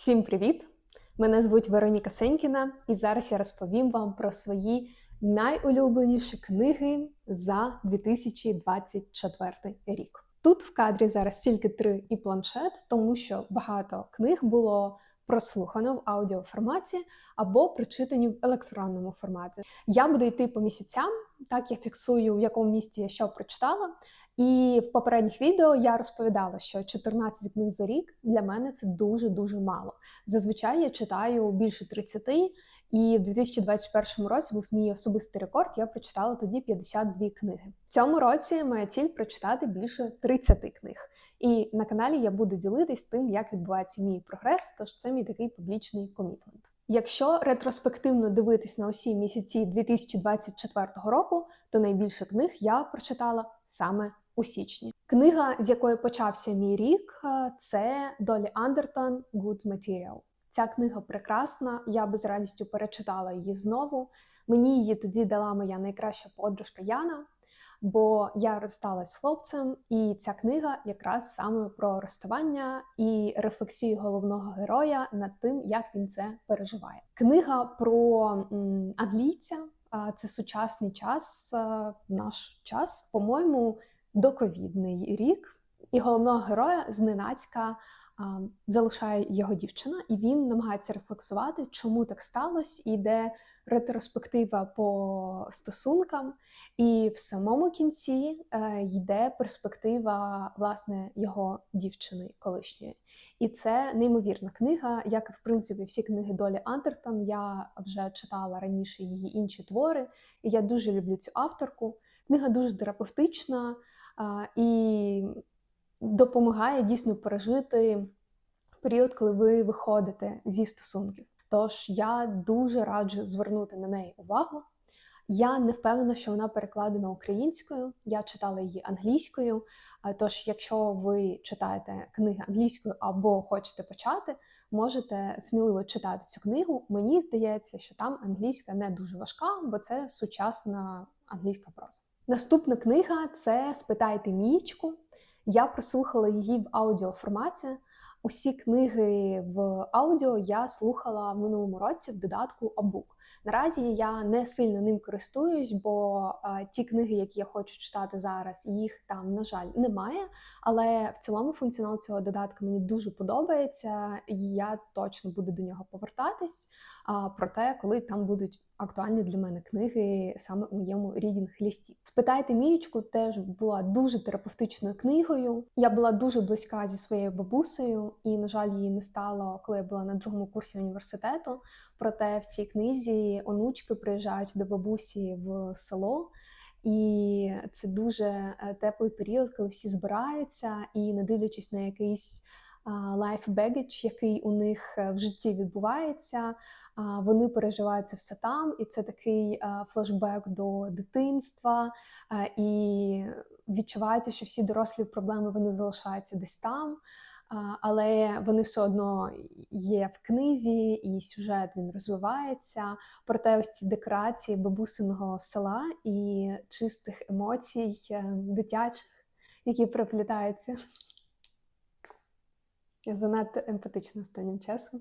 Всім привіт! Мене звуть Вероніка Сенькіна, і зараз я розповім вам про свої найулюбленіші книги за 2024 рік. Тут в кадрі зараз тільки три і планшет, тому що багато книг було прослухано в аудіоформаті або прочитані в електронному форматі. Я буду йти по місяцям, так я фіксую, в якому місці я що прочитала. І в попередніх відео я розповідала, що 14 книг за рік для мене це дуже дуже мало. Зазвичай я читаю більше 30, і в 2021 році був мій особистий рекорд. Я прочитала тоді 52 книги. В цьому році моя ціль прочитати більше 30 книг. І на каналі я буду ділитись тим, як відбувається мій прогрес. Тож це мій такий публічний комітмент. Якщо ретроспективно дивитись на усі місяці 2024 року, то найбільше книг я прочитала саме у січні. Книга, з якої почався мій рік, це Долі Андертон «Good Material». Ця книга прекрасна, я би з радістю перечитала її знову. Мені її тоді дала моя найкраща подружка Яна, бо я розсталась з хлопцем, і ця книга якраз саме про розставання і рефлексію головного героя над тим, як він це переживає. Книга про англійця. Це сучасний час, наш час, по-моєму, доковідний рік, і головного героя зненацька залишає його дівчина, і він намагається рефлексувати, чому так сталося, і йде ретроспектива по стосункам, і в самому кінці е, йде перспектива власне його дівчини колишньої. І це неймовірна книга, як і в принципі всі книги Долі Андертон. Я вже читала раніше її інші твори, і я дуже люблю цю авторку. Книга дуже терапевтична і допомагає дійсно пережити період, коли ви виходите зі стосунків. Тож я дуже раджу звернути на неї увагу. Я не впевнена, що вона перекладена українською. Я читала її англійською. Тож, якщо ви читаєте книги англійською або хочете почати, можете сміливо читати цю книгу. Мені здається, що там англійська не дуже важка, бо це сучасна англійська проза. Наступна книга це Спитайте Мієчку. Я прослухала її в аудіоформаті. Усі книги в аудіо я слухала в минулому році в додатку Абук. Наразі я не сильно ним користуюсь, бо ті книги, які я хочу читати зараз, їх там, на жаль, немає. Але в цілому функціонал цього додатка мені дуже подобається, і я точно буду до нього повертатись. А проте, коли там будуть актуальні для мене книги саме у моєму рідінг-лісті. Спитайте міючку теж була дуже терапевтичною книгою. Я була дуже близька зі своєю бабусею, і, на жаль, її не стало, коли я була на другому курсі університету. Проте в цій книзі онучки приїжджають до бабусі в село. І це дуже е, теплий період, коли всі збираються і, не дивлячись на якийсь life baggage, який у них е, в житті відбувається, вони переживають це все там, і це такий флешбек до дитинства, і відчувається, що всі дорослі проблеми вони залишаються десь там. Але вони все одно є в книзі, і сюжет він розвивається. Проте ось ці декорації бабусиного села і чистих емоцій е, дитячих, які переплітаються. Я занадто емпатична останнім часом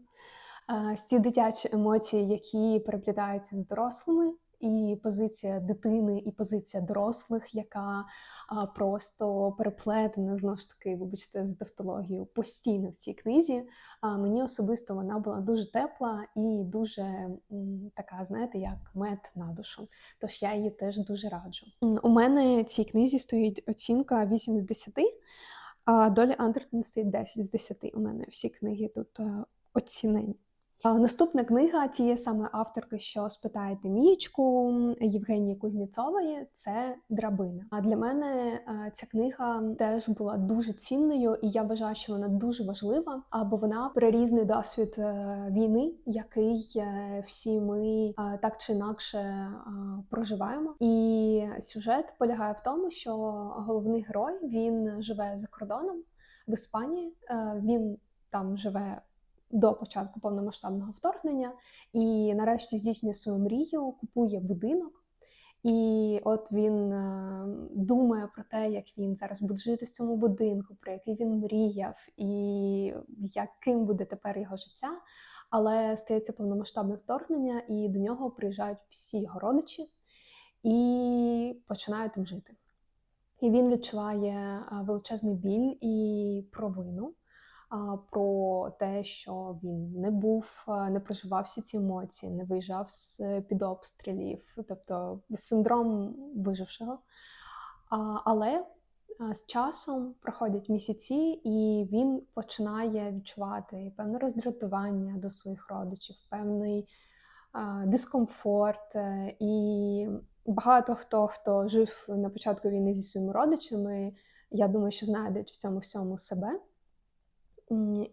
ці дитячі емоції, які переплітаються з дорослими, і позиція дитини, і позиція дорослих, яка а, просто переплетена знову ж таки, вибачте, з тавтологією постійно в цій книзі. А мені особисто вона була дуже тепла і дуже м, така, знаєте, як мед на душу. Тож я її теж дуже раджу. У мене цій книзі стоїть оцінка 8 з 10, а долі Андертон стоїть 10 з 10. У мене всі книги тут оцінені. Наступна книга тієї саме авторки, що спитаєте мічку Євгенії Кузніцової, це драбина. А для мене е, ця книга теж була дуже цінною, і я вважаю, що вона дуже важлива, або вона про різний досвід е, війни, який е, всі ми так чи інакше проживаємо. І сюжет полягає в тому, що головний герой він живе за кордоном в Іспанії. Він там живе до початку повномасштабного вторгнення, і нарешті здійснює свою мрію, купує будинок. І от він е, думає про те, як він зараз буде жити в цьому будинку, про який він мріяв, і яким буде тепер його життя. Але стається повномасштабне вторгнення, і до нього приїжджають всі його родичі і починають там жити. І він відчуває величезний біль і провину про те, що він не був, не проживав всі ці емоції, не виїжджав з під обстрілів, тобто синдром вижившого. Але з часом проходять місяці, і він починає відчувати певне роздратування до своїх родичів, певний дискомфорт. е, І багато хто, хто жив на початку війни зі своїми родичами, я думаю, що знайдуть в цьому всьому себе.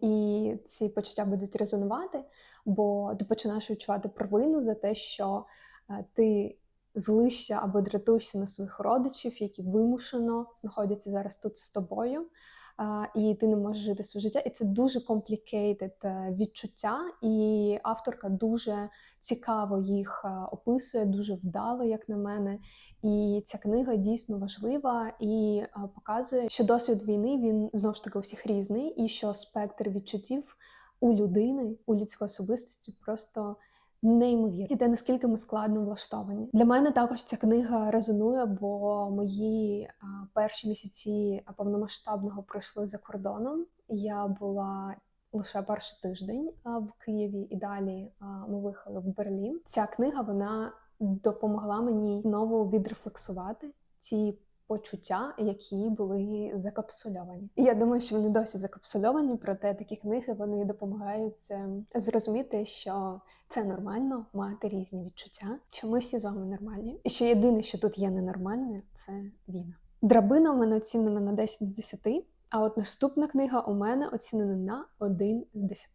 І ці почуття будуть резонувати, бо ти починаєш відчувати провину за те, що е, ти злишся або дратуєшся на своїх родичів, які вимушено знаходяться зараз тут з тобою, і ти не можеш жити своє життя. І це дуже complicated е, відчуття, і авторка дуже цікаво їх е, описує, дуже вдало, як на мене. І ця книга дійсно важлива і е, показує, що досвід війни він знов ж таки у всіх різний, і що спектр відчуттів у людини, у людської особистості просто неймовірний. І те, наскільки ми складно влаштовані. Для мене також ця книга резонує, бо мої перші місяці повномасштабного пройшли за кордоном. Я була лише перший тиждень в Києві, і далі ми виїхали в Берлін. Ця книга вона допомогла мені знову відрефлексувати ці почуття, які були закапсульовані. І я думаю, що вони досі закапсульовані, проте такі книги вони допомагають е, зрозуміти, що це нормально мати різні відчуття, що ми всі з вами нормальні. І що єдине, що тут є ненормальне, це війна. Драбина у мене оцінена на 10 з 10, а от наступна книга у мене оцінена на 1 з 10.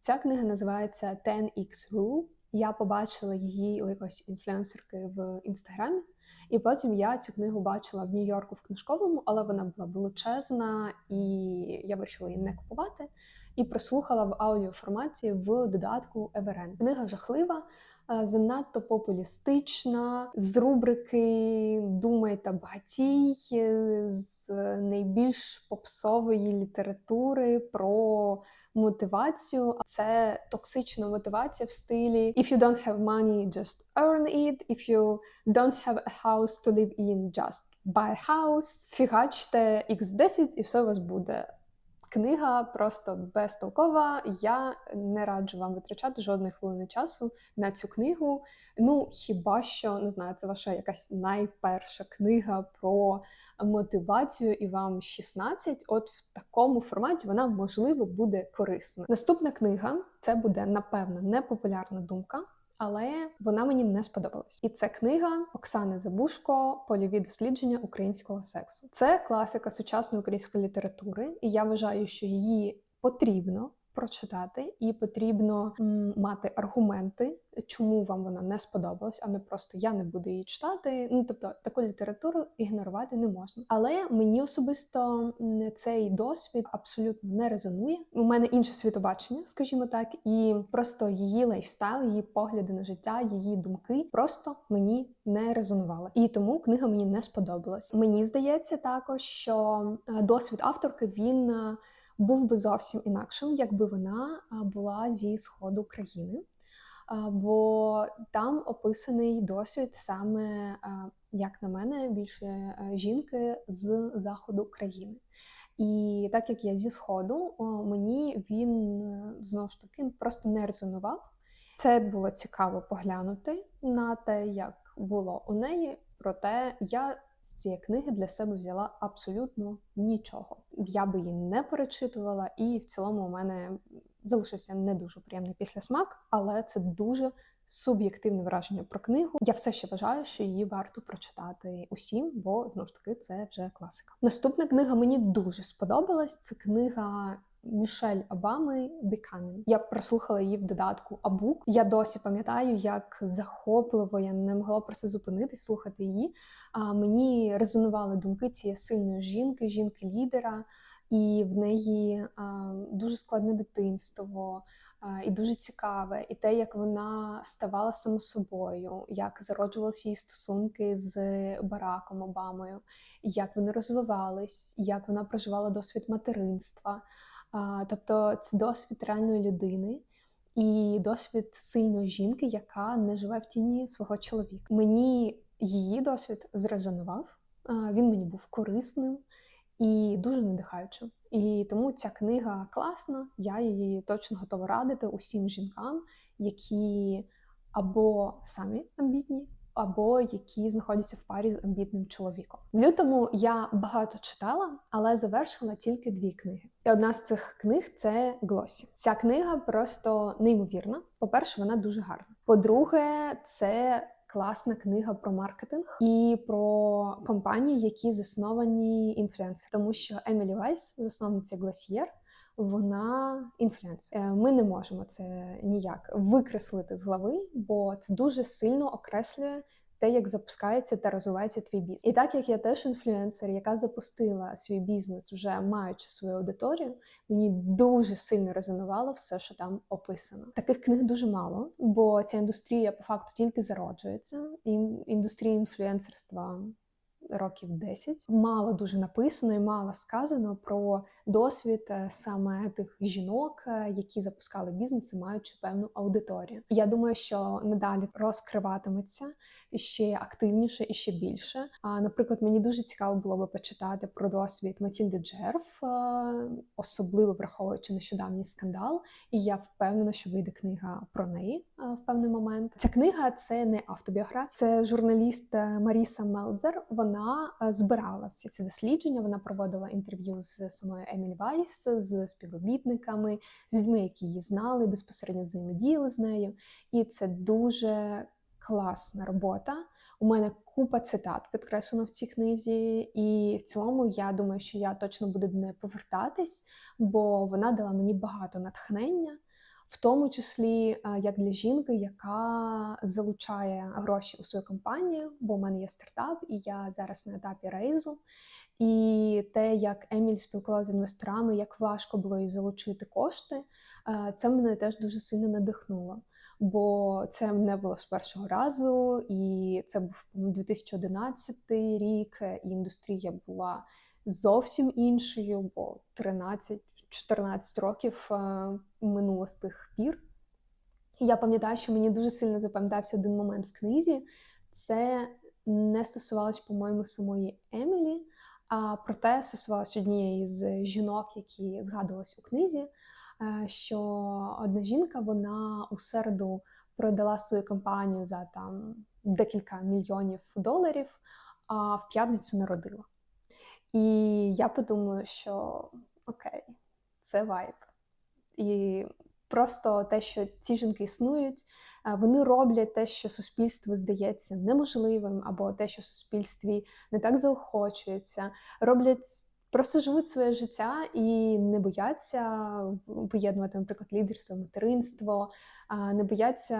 Ця книга називається 10x Rule. Я побачила її у якоїсь інфлюенсерки в інстаграмі. І потім я цю книгу бачила в Нью-Йорку в книжковому, але вона була величезна, і я вирішила її не купувати. І прослухала в аудіоформаті в додатку Everend. Книга жахлива, е, занадто популістична, з рубрики Думай та багатій, е, з найбільш попсової літератури про мотивацію. Це токсична мотивація в стилі If you don't have money, just earn it. If you don't have a house to live in, just buy a house. Фігачте X10 і все у вас буде. Книга просто безтолкова. Я не раджу вам витрачати жодної хвилини часу на цю книгу. Ну, хіба що не знаю, це ваша якась найперша книга про мотивацію, і вам 16. От в такому форматі вона можливо буде корисна. Наступна книга це буде напевно непопулярна думка. Але вона мені не сподобалась. І це книга Оксани Забушко Польові дослідження українського сексу. Це класика сучасної української літератури, і я вважаю, що її потрібно прочитати, і потрібно мати аргументи, чому вам вона не сподобалась, а не просто я не буду її читати. Ну тобто таку літературу ігнорувати не можна. Але мені особисто цей досвід абсолютно не резонує. У мене інше світобачення, скажімо так, і просто її лайфстайл, її погляди на життя, її думки просто мені не резонували. І тому книга мені не сподобалась. Мені здається також, що е, досвід авторки він. Був би зовсім інакшим, якби вона була зі сходу країни. Бо там описаний досвід саме, як на мене, більше е, жінки з заходу країни. І так як я зі сходу, мені він е, знову ж таки просто не резонував. Це було цікаво поглянути на те, як було у неї. Проте я з цієї книги для себе взяла абсолютно нічого. Я би її не перечитувала, і в цілому у мене залишився не дуже приємний післясмак, але це дуже суб'єктивне враження про книгу. Я все ще вважаю, що її варто прочитати усім, бо знову ж таки це вже класика. Наступна книга мені дуже сподобалась. Це книга. Мішель Обами Becoming. Я прослухала її в додатку Абук. Я досі пам'ятаю, як захопливо я не могла просто зупинитись, слухати її. А мені резонували думки цієї сильної жінки, жінки-лідера, і в неї а, дуже складне дитинство. і дуже цікаве, і те, як вона ставала само собою, як зароджувалися її стосунки з Бараком Обамою, як вони розвивались, як вона проживала досвід материнства. Тобто це досвід реальної людини і досвід сильної жінки, яка не живе в тіні свого чоловіка. Мені її досвід зрезонував, він мені був корисним і дуже надихаючим. І тому ця книга класна. Я її точно готова радити усім жінкам, які або самі амбітні, або які знаходяться в парі з амбітним чоловіком. В лютому я багато читала, але завершила тільки дві книги. І одна з цих книг це Глосі. Ця книга просто неймовірна. По-перше, вона дуже гарна. По-друге, це класна книга про маркетинг і про компанії, які засновані інфлюенсерами. тому що Емілі Вайс, засновниця Гласьєр, вона інфлюенсер. Е, Ми не можемо це ніяк викреслити з глави, бо це дуже сильно окреслює те, як запускається та розвивається твій бізнес. І так як я теж інфлюенсер, яка запустила свій бізнес, вже маючи свою аудиторію, мені дуже сильно резонувало все, що там описано. Таких книг дуже мало, бо ця індустрія по факту тільки зароджується. І індустрія інфлюенсерства років 10. Мало дуже написано і мало сказано про досвід е, саме тих жінок, е, які запускали бізнеси, маючи певну аудиторію. Я думаю, що надалі розкриватиметься ще активніше і ще більше. А наприклад, мені дуже цікаво було би почитати про досвід Матільди Джерф, е, особливо враховуючи нещодавній скандал. І я впевнена, що вийде книга про неї в певний момент. Ця книга це не автобіографія, це журналіст Маріса Мелдзер. Вона вона е, збирала всі ці дослідження. Вона проводила інтерв'ю з самою Еміль Вайс, з співробітниками, з людьми, які її знали, безпосередньо взаємодіяли з нею. І це дуже класна робота. У мене купа цитат підкреслено в цій книзі, і в цілому я думаю, що я точно буду до неї повертатись, бо вона дала мені багато натхнення в тому числі е, як для жінки, яка залучає гроші у свою компанію, бо в мене є стартап, і я зараз на етапі рейзу. І те, як Еміль спілкувалася з інвесторами, як важко було їй залучити кошти, е, це мене теж дуже сильно надихнуло. Бо це не було з першого разу, і це був 2011 рік, і індустрія була зовсім іншою, бо 13 14 років е, минуло з тих пір. Я пам'ятаю, що мені дуже сильно запам'ятався один момент в книзі. Це не стосувалось, по-моєму, самої Емілі, а проте стосувалося однієї з жінок, які згадувалися у книзі. Е, що одна жінка вона у середу продала свою компанію за там декілька мільйонів доларів, а в п'ятницю народила. І я подумала, що окей, це вайб. І просто те, що ці жінки існують, вони роблять те, що суспільству здається неможливим, або те, що в суспільстві не так заохочується, роблять. Просто живуть своє життя і не бояться поєднувати, наприклад, лідерство, материнство, не бояться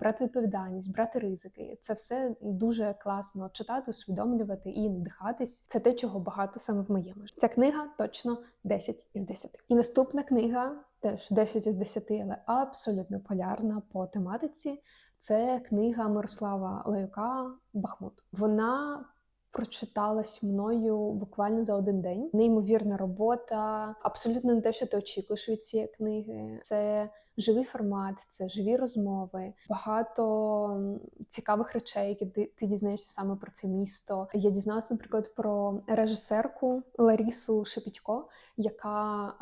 брати відповідальність, брати ризики. Це все дуже класно читати, усвідомлювати і надихатись. Це те, чого багато саме в моєму. Ця книга точно 10 із 10. І наступна книга теж 10 із 10, але абсолютно полярна по тематиці. Це книга Мирослава Лаюка Бахмут. Вона прочиталась мною буквально за один день. Неймовірна робота, абсолютно не те, що ти очікуєш від цієї книги. Це живий формат, це живі розмови, багато цікавих речей, які ти, дізнаєшся саме про це місто. Я дізналася, наприклад, про режисерку Ларісу Шепітько, яка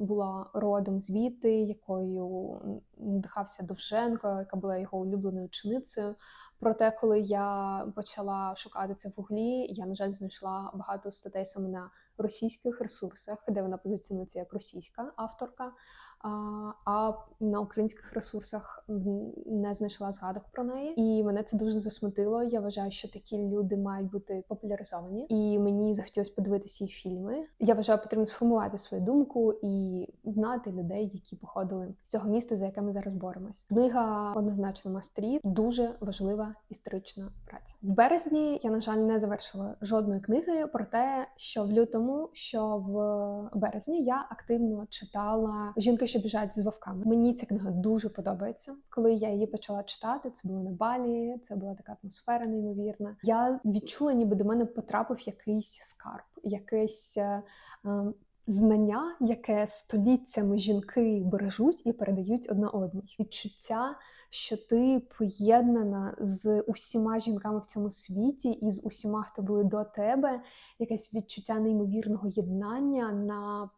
була родом звідти, якою надихався Довженко, яка була його улюбленою ученицею. Проте, коли я почала шукати це в гуглі, я на жаль знайшла багато статей саме на російських ресурсах, де вона позиціонується як російська авторка а на українських ресурсах не знайшла згадок про неї. І мене це дуже засмутило. Я вважаю, що такі люди мають бути популяризовані, і мені захотілося подивитися її фільми. Я вважаю, потрібно сформувати свою думку і знати людей, які походили з цього міста, за яке ми зараз боремось. Книга однозначно мастрі, дуже важлива історична праця. В березні я на жаль не завершила жодної книги про те, що в лютому, що в березні я активно читала жінки що біжать з вовками. Мені ця книга дуже подобається. Коли я її почала читати, це було на балі, це була така атмосфера неймовірна. Я відчула, ніби до мене потрапив якийсь скарб, якесь е, е, знання, яке століттями жінки бережуть і передають одна одній. Відчуття, що ти поєднана з усіма жінками в цьому світі і з усіма, хто були до тебе, якесь відчуття неймовірного єднання на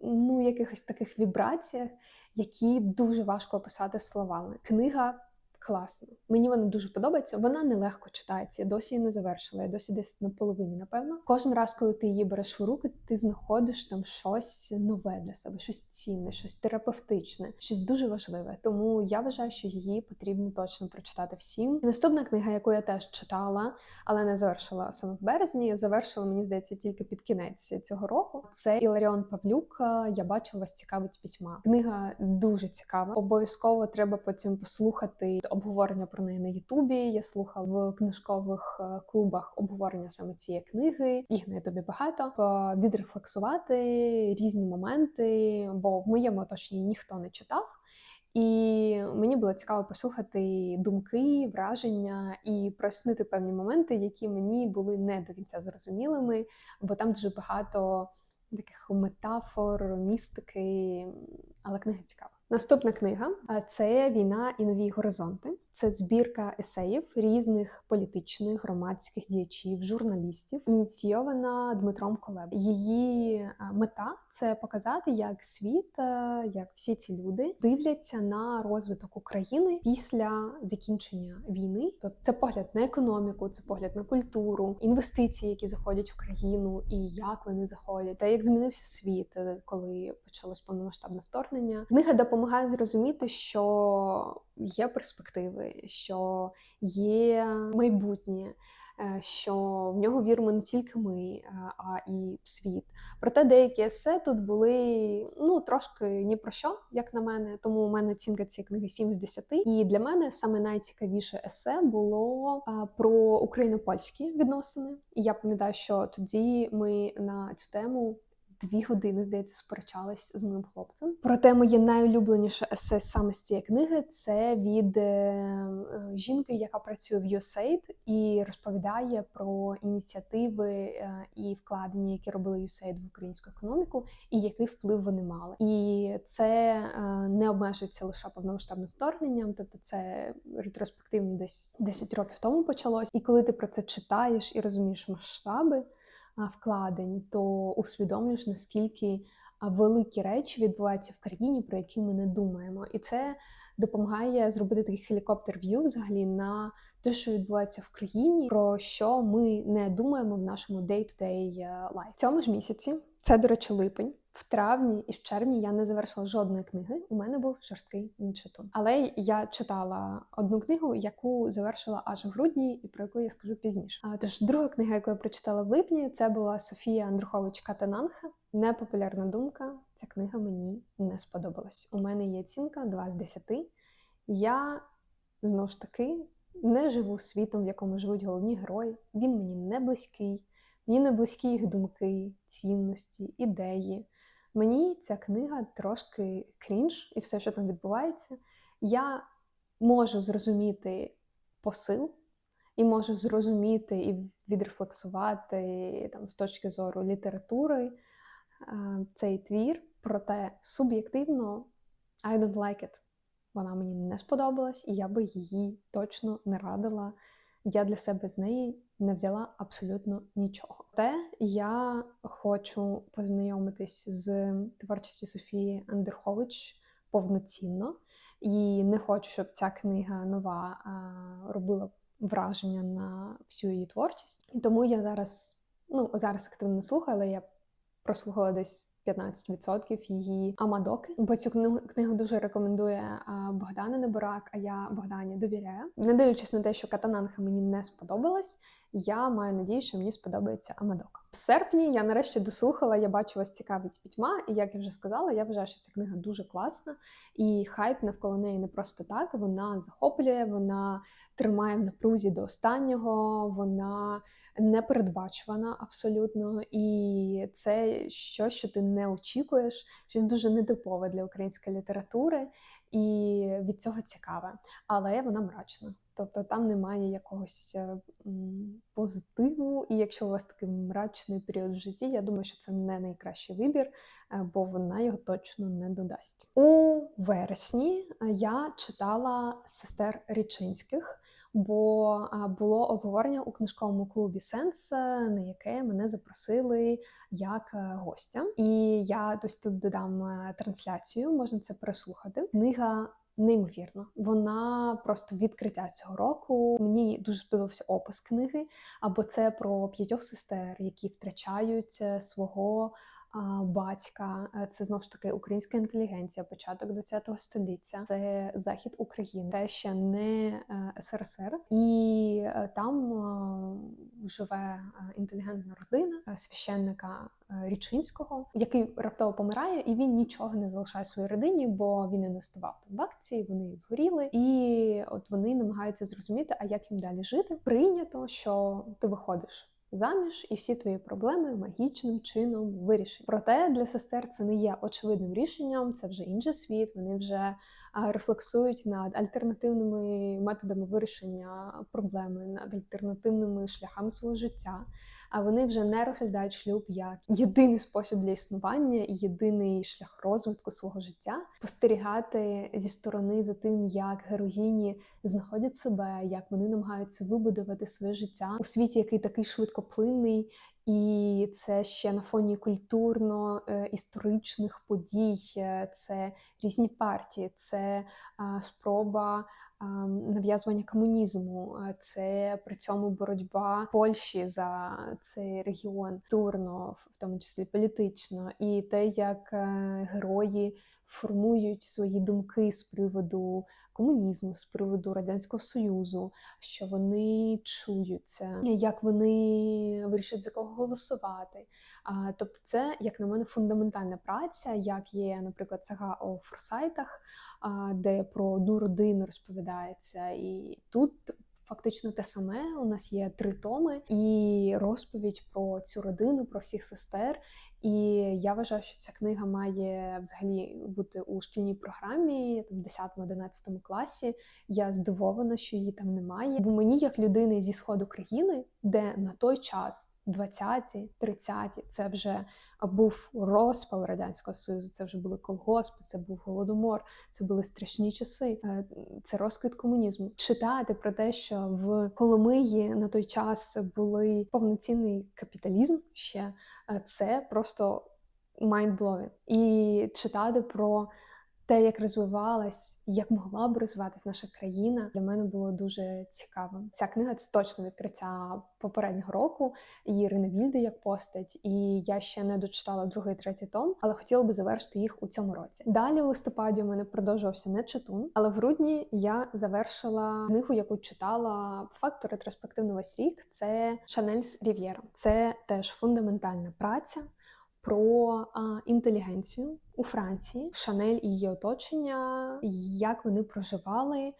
ну, якихось таких вібраціях, які дуже важко описати словами. Книга класна. Мені вона дуже подобається. Вона нелегко читається. Я досі її не завершила. Я досі десь на половині, напевно. Кожен раз, коли ти її береш в руки, ти знаходиш там щось нове для себе, щось цінне, щось терапевтичне, щось дуже важливе. Тому я вважаю, що її потрібно точно прочитати всім. Наступна книга, яку я теж читала, але не завершила саме в березні. Завершила, мені здається, тільки під кінець цього року. Це Іларіон Павлюк. Я бачу, вас цікавить пітьма. Книга дуже цікава. Обов'язково треба потім послухати обговорення про неї на Ютубі. Я слухав в книжкових е, клубах обговорення саме цієї книги. Їх на Ютубі багато. Е, Відрефлексувати різні моменти, бо в моєму оточенні ніхто не читав. І мені було цікаво послухати думки, враження і прояснити певні моменти, які мені були не до кінця зрозумілими, бо там дуже багато таких метафор, містики, але книга цікава. Наступна книга це Війна і нові горизонти. Це збірка есеїв різних політичних, громадських діячів, журналістів, ініційована Дмитром Колеб. Її мета це показати, як світ, як всі ці люди дивляться на розвиток України після закінчення війни. Тобто це погляд на економіку, це погляд на культуру, інвестиції, які заходять в країну, і як вони заходять, та як змінився світ, е, коли почалось повномасштабне вторгнення. Книга допомагає зрозуміти, що є перспективи, що є майбутнє, е, що в нього віримо не тільки ми, е, а і світ. Проте деякі есе тут були ну трошки ні про що, як на мене. Тому у мене оцінка цієї книги 7 з 10. І для мене саме найцікавіше есе було про україно-польські відносини. І я пам'ятаю, що тоді ми на цю тему дві години, здається, сперечалась з моїм хлопцем. Проте моє найулюбленіше есе саме з цієї книги це від е, е, жінки, яка працює в USAID і розповідає про ініціативи е, і вкладення, які робили USAID в українську економіку, і який вплив вони мали. І це не обмежується лише повномасштабним вторгненням, тобто це ретроспективно десь 10 років тому почалось. І коли ти про це читаєш і розумієш масштаби вкладень, то усвідомлюєш, наскільки великі речі відбуваються в країні, про які ми не думаємо. І це допомагає зробити такий хелікоптер-в'ю взагалі на те, що відбувається в країні, про що ми не думаємо в нашому day-to-day life. В цьому ж місяці, це, до речі, липень. В травні і в червні я не завершила жодної книги. У мене був жорсткий іншитун. Але я читала одну книгу, яку завершила аж в грудні, і про яку я скажу пізніше. А тож друга книга, яку я прочитала в липні, це була Софія Андрухович Катананха. Непопулярна думка. Ця книга мені не сподобалась. У мене є оцінка 2 з 10. Я знову ж таки не живу світом, в якому живуть головні герої. Він мені не близький, мені не близькі їх думки, цінності, ідеї. Мені ця книга трошки крінж і все, що там відбувається. Я можу зрозуміти посил, і можу зрозуміти і відрефлексувати там, з точки зору літератури е, цей твір, проте суб'єктивно I don't like it. Вона мені не сподобалась, і я би її точно не радила. Я для себе з неї не взяла абсолютно нічого. Те я хочу познайомитись з творчістю Софії Андерхович повноцінно, і не хочу, щоб ця книга нова робила враження на всю її творчість. Тому я зараз, ну зараз активно слухаю, але я прослухала десь 15% її Амадоки. Бо цю книгу дуже рекомендує Богдана Неборак, а я Богдані довіряю. Не дивлячись на те, що катананха мені не сподобалась, Я маю надію, що мені сподобається Амадок. В серпні я нарешті дослухала. Я бачу вас цікавить пітьма, і як я вже сказала, я вважаю, що ця книга дуже класна, і хайп навколо неї не просто так. Вона захоплює, вона тримає в напрузі до останнього. Вона непередбачувана абсолютно, і це щось, що ти не очікуєш, щось дуже нетипове для української літератури, і від цього цікаве, але вона мрачна. Тобто там немає якогось е, позитиву, і якщо у вас такий мрачний період в житті, я думаю, що це не найкращий вибір, е, бо вона його точно не додасть. У вересні е, я читала сестер Річинських бо було обговорення у книжковому клубі Сенс, е, на яке мене запросили як е, гостя. І я ось тут додам е, трансляцію, можна це переслухати. Книга. Неймовірно, вона просто відкриття цього року. Мені дуже сподобався опис книги, або це про п'ятьох сестер, які втрачають свого батька. Е, це знов ж таки українська інтелігенція, початок ХХ століття, це захід України, це ще не е, СРСР, і е, там живе інтелігентна родина священника Річинського, який раптово помирає, і він нічого не залишає своїй родині, бо він інвестував там в акції, вони згоріли, і от вони намагаються зрозуміти, а як їм далі жити. Прийнято, що ти виходиш заміж, і всі твої проблеми магічним чином вирішені. Проте для сестер це не є очевидним рішенням, це вже інший світ. Вони вже рефлексують над альтернативними методами вирішення проблеми, над альтернативними шляхами свого життя. А вони вже не розглядають шлюб як єдиний спосіб для існування єдиний шлях розвитку свого життя, спостерігати зі сторони за тим, як героїні знаходять себе, як вони намагаються вибудувати своє життя у світі, який такий швидкоплинний. І це ще на фоні культурно-історичних подій, е, це різні партії, це спроба нав'язування комунізму, це при цьому боротьба Польщі за цей регіон, турно, в тому числі політично, і те, як е, герої формують свої думки з приводу комунізму, з приводу радянського союзу, що вони чуються, як вони вирішують за кого голосувати. А, Тобто, це, як на мене, фундаментальна праця, як є, наприклад, сага о Форсайтах, де про одну родину розповідається, і тут. Фактично те саме у нас є три томи і розповідь про цю родину, про всіх сестер, і я вважаю, що ця книга має взагалі бути у шкільній програмі там, в 10-11 класі. Я здивована, що її там немає. Бо мені, як людини зі сходу країни, де на той час 20-ті, 30-ті, це вже був розпал радянського союзу. Це вже були колгоспи, це був голодомор, це були страшні часи. Е, це розквіт комунізму. Читати про те, що в Коломиї на той час були повноцінний капіталізм ще е, це просто майндблові. І читати про те, як розвивалась, як могла б розвиватись наша країна, для мене було дуже цікавим. Ця книга це точно відкриття попереднього року. Ірини Вільди як постать, і я ще не дочитала другий третій том, але хотіла би завершити їх у цьому році. Далі в листопаді у мене продовжувався не читун, але в грудні я завершила книгу, яку читала по факту ретроспективно весь рік. Це Шанельс Рів'єра. Це теж фундаментальна праця про інтелігенцію у Франції, Шанель і її оточення, як вони проживали.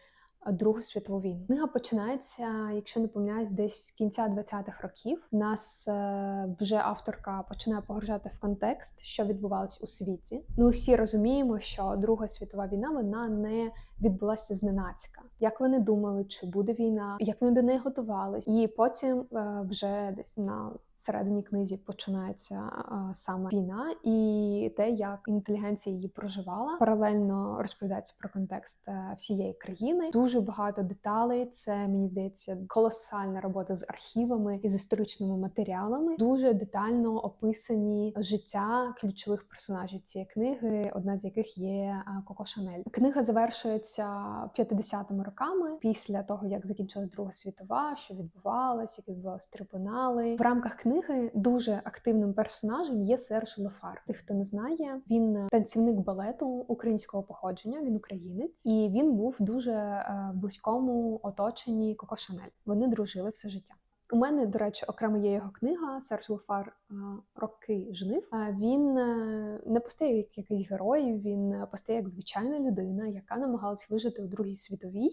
Другу світову війну книга починається, якщо не помиляюсь, десь з кінця 20-х років. Нас е, вже авторка починає погружати в контекст, що відбувалось у світі. Ми всі розуміємо, що Друга світова війна вона не відбулася зненацька. Як вони думали, чи буде війна, як вони до неї готувалися, і потім е, вже десь на середині книзі починається е, саме війна, і те, як інтелігенція її проживала, паралельно розповідається про контекст е, всієї країни. Дуже багато деталей. Це мені здається колосальна робота з архівами і з історичними матеріалами. Дуже детально описані життя ключових персонажів цієї книги, одна з яких є Коко Шанель. Книга завершується датується 50-ми роками після того, як закінчилась Друга світова, що відбувалося, як відбувалися трибунали. В рамках книги дуже активним персонажем є Серж Лефар. Тих, хто не знає, він танцівник балету українського походження. Він українець, і він був дуже е, близькому оточенні Коко Шанель. Вони дружили все життя. У мене, до речі, окремо є його книга Серж Луфар е, Роки жнив. Е, Він е, не постає як якийсь герой, він постає як звичайна людина, яка намагалась вижити у Другій світовій.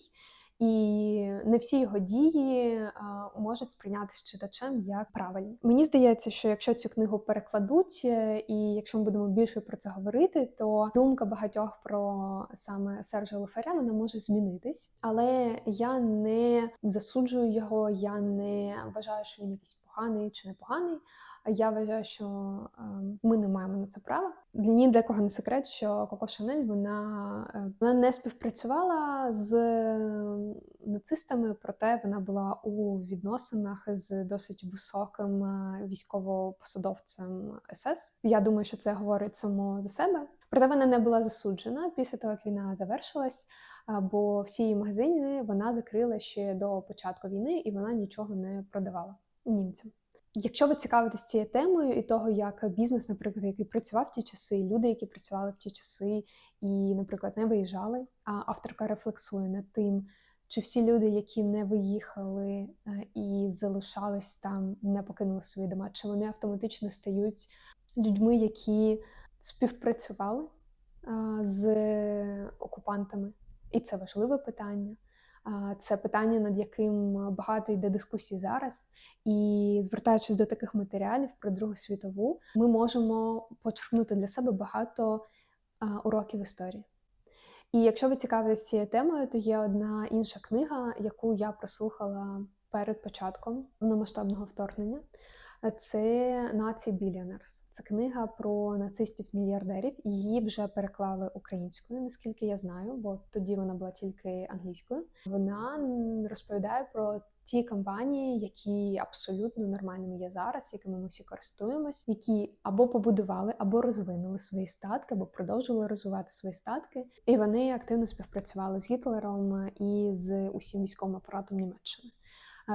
І не всі його дії а, можуть сприйнятися читачем як правильні. Мені здається, що якщо цю книгу перекладуть, е, і якщо ми будемо більше про це говорити, то думка багатьох про саме Сержа Лоферя вона може змінитись. Але я не засуджую його, я не вважаю, що він якийсь поганий чи непоганий. Я вважаю, що е, ми не маємо на це права. Ні для кого не секрет, що Коко Шанель вона, е, вона не співпрацювала з нацистами, проте вона була у відносинах з досить високим е, військовопосадовцем СС. Я думаю, що це говорить само за себе. Проте вона не була засуджена після того, як війна завершилась. е, Бо всі її магазини вона закрила ще до початку війни, і вона нічого не продавала німцям. Якщо ви цікавитесь цією темою і того, як бізнес, наприклад, який працював в ті часи, люди, які працювали в ті часи і, наприклад, не виїжджали, а авторка рефлексує над тим, чи всі люди, які не виїхали е, і залишались там, не покинули свої дома, чи вони автоматично стають людьми, які співпрацювали з окупантами. І це важливе питання. Це питання, над яким багато йде дискусій зараз. І звертаючись до таких матеріалів про Другу світову, ми можемо почерпнути для себе багато уроків історії. І якщо ви цікавитесь цією темою, то є одна інша книга, яку я прослухала перед початком повномасштабного вторгнення. Це Наці Billionaires. Це книга про нацистів-мільярдерів. Її вже переклали українською, наскільки я знаю, бо тоді вона була тільки англійською. Вона розповідає про ті компанії, які абсолютно нормальними є зараз, якими ми всі користуємось, які або побудували, або розвинули свої статки, або продовжували розвивати свої статки. І вони активно співпрацювали з Гітлером і з усім військовим апаратом Німеччини.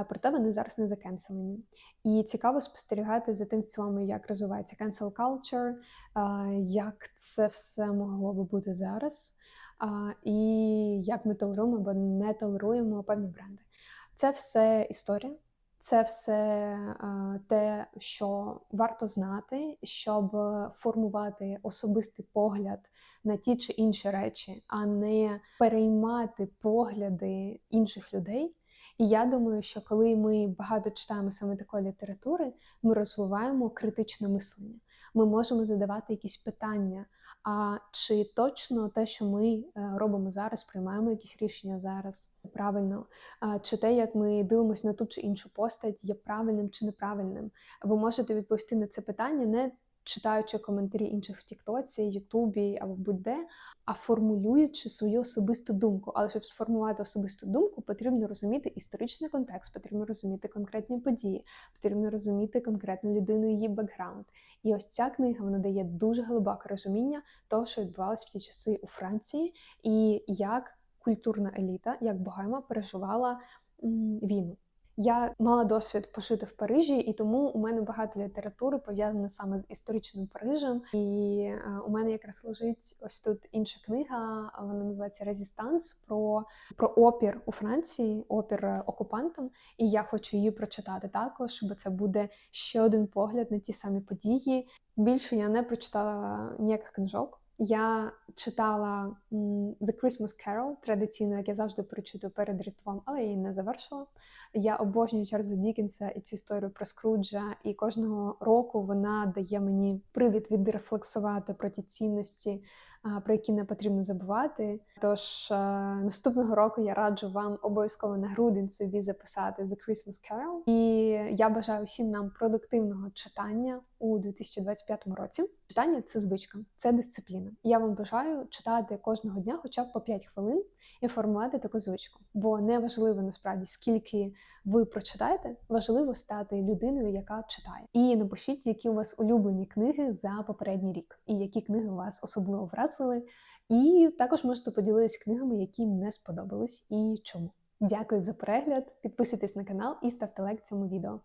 Проте вони зараз не закенселені. І цікаво спостерігати за тим в цілому, як розвивається cancel culture, як це все могло би бути зараз, і як ми толеруємо або не толеруємо певні бренди. Це все історія, це все те, що варто знати, щоб формувати особистий погляд на ті чи інші речі, а не переймати погляди інших людей. І я думаю, що коли ми багато читаємо саме такої літератури, ми розвиваємо критичне мислення. Ми можемо задавати якісь питання. А чи точно те, що ми е, робимо зараз, приймаємо якісь рішення зараз правильно? Чи те, як ми дивимося на ту чи іншу постать, є правильним чи неправильним? Ви можете відповісти на це питання не читаючи коментарі інших в Тіктоці, Ютубі або будь-де, а формулюючи свою особисту думку. Але щоб сформувати особисту думку, потрібно розуміти історичний контекст, потрібно розуміти конкретні події, потрібно розуміти конкретну людину, її бекграунд. І ось ця книга вона дає дуже глибоке розуміння того, що відбувалося в ті часи у Франції, і як культурна еліта, як богема переживала війну. Я мала досвід пожити в Парижі, і тому у мене багато літератури пов'язане саме з історичним Парижем. І е, у мене якраз лежить ось тут інша книга. Вона називається Резістанс про, про опір у Франції, опір е, окупантам. І я хочу її прочитати також, бо це буде ще один погляд на ті самі події. Більше я не прочитала ніяких книжок. Я читала The Christmas Carol, традиційно, як я завжди прочитую перед Різдвом, але її не завершила. Я обожнюю Чарльза Дікінса і цю історію про Скруджа, і кожного року вона дає мені привід відрефлексувати про ті цінності, про які не потрібно забувати. Тож наступного року я раджу вам обов'язково на грудень собі записати The Christmas Carol. І я бажаю всім нам продуктивного читання у 2025 році. Читання це звичка, це дисципліна. Я вам бажаю читати кожного дня, хоча б по 5 хвилин, і формувати таку звичку. Бо не важливо насправді скільки ви прочитаєте, важливо стати людиною, яка читає. І напишіть, які у вас улюблені книги за попередній рік, і які книги вас особливо вразили. І також можете поділитися книгами, які не сподобались, і чому. Дякую за перегляд. Підписуйтесь на канал і ставте лайк цьому відео.